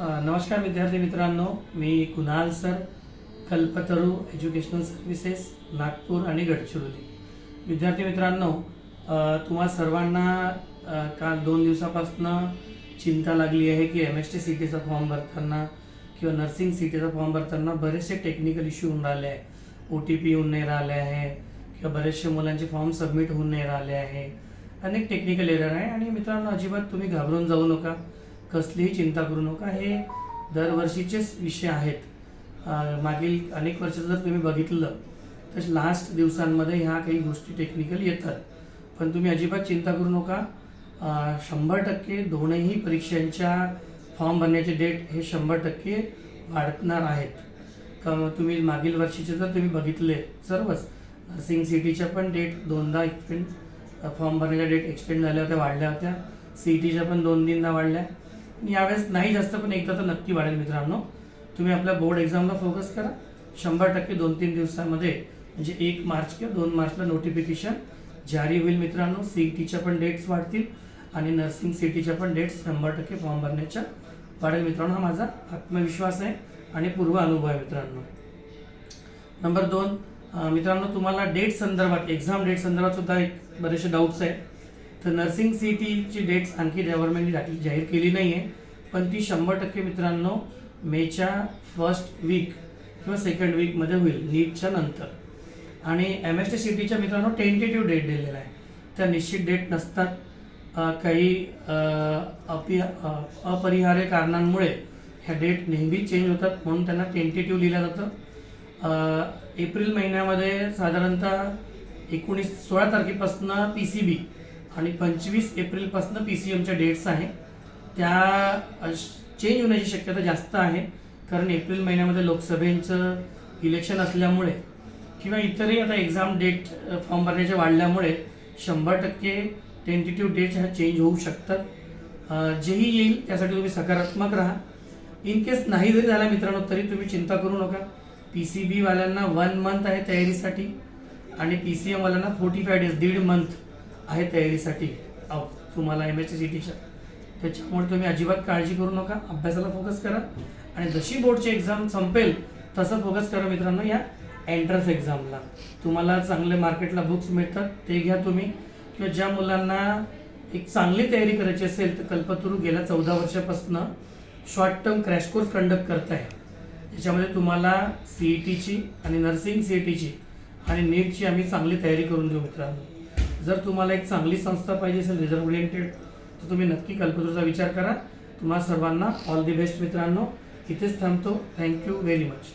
नमस्कार विद्यार्थी मित्रांनो मी Kunal sir Kalpataru educational services Nagpur आणि गडचिरोली. विद्यार्थी मित्रांनो तुम्हा सर्वांना काल दोन दिवसापासून चिंता लागली आहे की एम एस टी सी टीचा फॉर्म भरताना किंवा नर्सिंग सी टीचा फॉर्म भरताना बरेचसे टेक्निकल इश्यू होऊन राहिले आहे. ओ टी पी होऊन नाही राहिले आहे किंवा बरेचसे मुलांचे फॉर्म सबमिट होऊन नाही राहिले आहे. अनेक टेक्निकल एरर आहे आणि मित्रांनो अजिबात तुम्ही घाबरून जाऊ नका. कसलीही चिंता करू नका. हे दरवर्षीचेच विषय आहेत. मागील अनेक वर्षाचं जर तुम्ही बघितलं तर लास्ट दिवसांमध्ये ह्या काही गोष्टी टेक्निकल येतात. पण तुम्ही अजिबात चिंता करू नका. शंभर टक्के दोनही परीक्षांच्या फॉर्म भरण्याचे डेट हे शंभर टक्के वाढणार आहेत. का तुम्ही मागील वर्षीचे जर तुम्ही बघितले सर्वच नर्सिंग सिटीच्या पण डेट दोनदा एक्सटेंड फॉर्म भरण्याच्या डेट एक्सटेंड झाल्या होत्या वाढल्या होत्या. सी टीच्या पण दोन तीनदा वाढल्या. यावेळेस नाही जास्त पण एकदा तर नक्की वाढेल मित्रांनो. तुम्ही आपल्या बोर्ड एक्झामला फोकस करा. शंभर टक्के दोन तीन दिवसामध्ये म्हणजे एक मार्च किंवा दोन मार्चला नोटिफिकेशन जारी होईल मित्रांनो. सी टीच्या पण डेट्स वाढतील आणि नर्सिंग सी टीच्या पण डेट्स शंभर टक्के फॉर्म भरण्याच्या वाढेल मित्रांनो. हा माझा आत्मविश्वास आहे आणि पूर्व अनुभव आहे मित्रांनो. नंबर दोन मित्रांनो तुम्हाला डेट संदर्भात एक्झाम डेट संदर्भात सुद्धा एक बरेचसे डाऊट्स आहेत. तर नर्सिंग सी टीची डेट्स आणखी गव्हर्नमेंटने टाकली जाहीर केली नाही आहे पण ती शंभर टक्के मित्रांनो मेच्या फर्स्ट वीक किंवा सेकंड वीकमध्ये होईल नीटच्या नंतर. आणि एम एस टी सी टीच्या मित्रांनो टेंटेटिव्ह डेट दिलेला आहे. त्या निश्चित डेट नसतात. काही अपि अपरिहार्य कारणांमुळे ह्या डेट नेहमी चेंज होतात म्हणून त्यांना टेंटेटिव्ह लिहिलं जातं. एप्रिल महिन्यामध्ये साधारणतः एकोणीस सोळा तारखेपासून पी सी बी आणि पंचवीस एप्रिलपासून पी सी एमच्या डेट्स आहे. त्या चेंज होण्याची शक्यता जास्त आहे. कारण एप्रिल महिन्यामध्ये लोकसभेचं इलेक्शन असल्यामुळे किंवा इतरही आता एक्झाम डेट फॉर्म भरण्याच्या वाढल्यामुळे शंभर टक्के टेंटेटिव्ह डेट्स ह्या चेंज होऊ शकतात. जेही येईल त्यासाठी तुम्ही सकारात्मक राहा. इन केस नाही जरी झाला मित्रांनो तरी तुम्ही चिंता करू नका. पी सी बीवाल्यांना वन मंथ आहे तयारीसाठी. आणि पी सी एमवाल्यांना फोर्टी फाय डेज दीड मंथ आहे तयारीसाठी. तुम्हाला एम एच सी टीच्या त्याच्यामुळे तुम्ही अजिबात काळजी करू नका. अभ्यासाला फोकस करा. आणि जशी बोर्डची एक्झाम संपेल तसं फोकस करा मित्रांनो या एंट्रन्स एक्झामला तुम्हाला चांगले मार्केटला बुक्स मिळतात ते घ्या तुम्ही. किंवा ज्या मुलांना एक चांगली तयारी करायची असेल तर कल्पतरू गेल्या चौदा वर्षापासून short term crash course conduct करताय. याच्यामध्ये तुम्हाला सी ई टीची आणि नर्सिंग सी ई टीची आणि नीटची आम्ही चांगली तयारी करून देऊ मित्रांनो. जर तुम्हाला एक चांगली संस्था पाहिजे असेल रिझर्व ओरिएंटेड तर तुम्ही नक्की कल्पतरूचा विचार करा. तुम्हाला सर्वांना ऑल दी बेस्ट मित्रांनो. इथेच थांबतो. Thank you very much